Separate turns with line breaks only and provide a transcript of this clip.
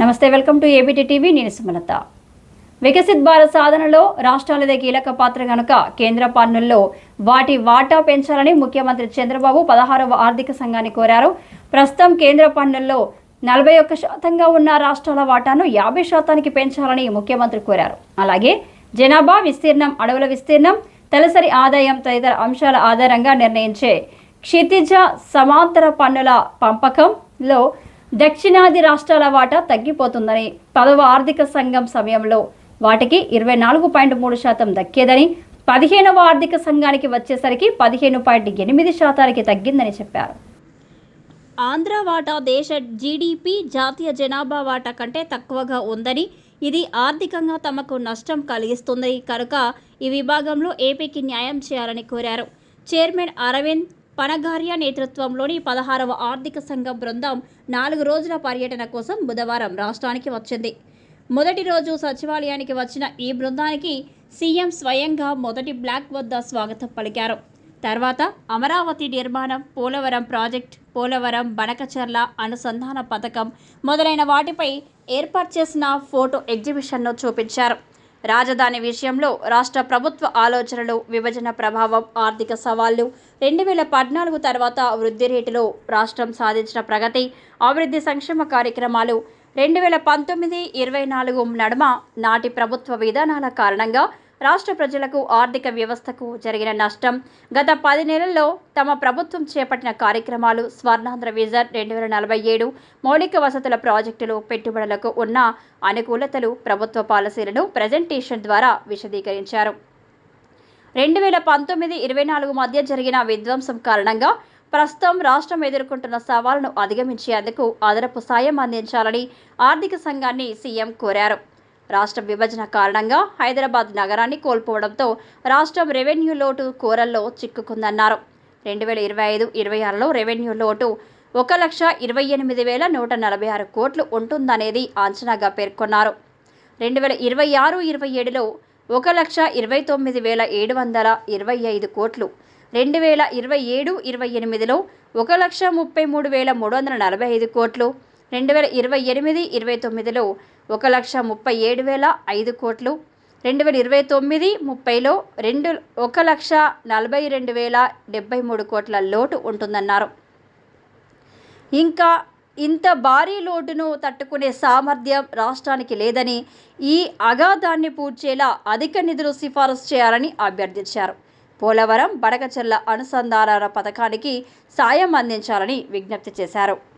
నమస్తే welcome to ABT TV. నేను సుమలత. వికసిత్ భారత్ సాధనలో రాష్ట్రాలదే కీలక పాత్ర గనుక కేంద్ర పన్నుల్లో వాటి వాటా పెంచాలని ముఖ్యమంత్రి చంద్రబాబు పదహారవ ఆర్థిక సంఘాన్ని కోరారు. ప్రస్తుతం కేంద్ర పన్నుల్లో నలభై ఒక్క శాతంగా ఉన్న రాష్ట్రాల వాటాను యాభై శాతానికి పెంచాలని ముఖ్యమంత్రి కోరారు. అలాగే జనాభా విస్తీర్ణం అడవుల విస్తీర్ణం తలసరి ఆదాయం తదితర అంశాల ఆధారంగా నిర్ణయించే క్షితిజ సమాంతర పన్నుల పంపకంలో దక్షిణాది రాష్ట్రాల వాటా తగ్గిపోతుందని పదవ ఆర్థిక సంఘం సమయంలో వాటికి ఇరవై నాలుగు పాయింట్ మూడు శాతం దక్కేదని పదిహేనవ ఆర్థిక సంఘానికి వచ్చేసరికి పదిహేను పాయింట్ ఎనిమిది శాతానికి తగ్గిందని చెప్పారు. ఆంధ్ర వాటా దేశ జీడిపి జాతీయ జనాభా వాటా కంటే తక్కువగా ఉందని ఇది ఆర్థికంగా తమకు నష్టం కలిగిస్తుంది కనుక ఈ విభాగంలో ఏపీకి న్యాయం చేయాలని కోరారు. చైర్మన్ అరవింద్ పనగార్య నేతృత్వంలోని పదహారవ ఆర్థిక సంఘం బృందం నాలుగు రోజుల పర్యటన కోసం బుధవారం రాష్ట్రానికి వచ్చింది. మొదటి రోజు సచివాలయానికి వచ్చిన ఈ బృందానికి సీఎం స్వయంగా మొదటి బ్లాక్ వద్ద స్వాగతం పలికారు. తర్వాత అమరావతి నిర్మాణం పోలవరం ప్రాజెక్ట్ పోలవరం బనకచర్ల అనుసంధాన పథకం మొదలైన వాటిపై ఏర్పాటు చేసిన ఫోటో ఎగ్జిబిషన్ను చూపించారు. రాజధాని విషయంలో రాష్ట్ర ప్రభుత్వ ఆలోచనలు విభజన ప్రభావం ఆర్థిక సవాళ్ళు రెండు వేల పద్నాలుగు తర్వాత వృద్ధి రేటులో రాష్ట్రం సాధించిన ప్రగతి అభివృద్ధి సంక్షేమ కార్యక్రమాలు రెండు వేల పంతొమ్మిది ఇరవై నాలుగు నడుమ నాటి ప్రభుత్వ విధానాల కారణంగా రాష్ట్ర ప్రజలకు ఆర్థిక వ్యవస్థకు జరిగిన నష్టం. గత పది నెలల్లో తమ ప్రభుత్వం చేపట్టిన కార్యక్రమాలు స్వర్ణాంధ్ర విజన్ రెండు వేల నలభై ఏడు మౌలిక వసతుల ప్రాజెక్టులు పెట్టుబడులకు ఉన్న అనుకూలతలు ప్రభుత్వ పాలసీలను ప్రజెంటేషన్ ద్వారా విశదీకరించారు. రెండు వేల పంతొమ్మిది ఇరవై నాలుగు మధ్య జరిగిన విధ్వంసం కారణంగా ప్రస్తుతం రాష్ట్రం ఎదుర్కొంటున్న సవాళ్ళను అధిగమించేందుకు అదనపు సాయం అందించాలని ఆర్థిక సంఘాన్ని సీఎం కోరారు. రాష్ట్ర విభజన కారణంగా హైదరాబాద్ నగరాన్ని కోల్పోవడంతో రాష్ట్రం రెవెన్యూ లోటు కూరల్లో చిక్కుకుందన్నారు. రెండు వేల ఇరవై ఐదు ఇరవై ఆరులో రెవెన్యూ లోటు ఒక లక్ష ఇరవై ఎనిమిది వేల నూట నలభై ఆరు కోట్లు ఉంటుందనేది అంచనాగా పేర్కొన్నారు. రెండు వేల ఇరవై ఆరు ఇరవై ఏడులో ఒక లక్ష ఇరవై తొమ్మిది వేల ఏడు వందల ఇరవై ఐదు కోట్లు రెండు వేల ఇరవై ఏడు ఇరవై ఎనిమిదిలో ఒక లక్ష ముప్పై మూడు వేల మూడు వందల నలభై ఐదు కోట్లు రెండు వేల ఇరవై ఎనిమిది ఇరవై తొమ్మిదిలో ఒక లక్ష ముప్పై ఏడు వేల ఐదు కోట్లు. రెండు వేల ఇరవై తొమ్మిది ముప్పైలో రెండు ఒక లక్ష నలభై రెండు వేల డెబ్బై మూడు కోట్ల లోటు ఉంటుందన్నారు. ఇంకా ఇంత భారీ లోటును తట్టుకునే సామర్థ్యం రాష్ట్రానికి లేదని ఈ అగాధాన్ని పూడ్చేలా అధిక నిధులు సిఫారసు చేయాలని అభ్యర్థించారు. పోలవరం బడగచెర్ల అనుసంధాన పథకానికి సాయం అందించాలని విజ్ఞప్తి చేశారు.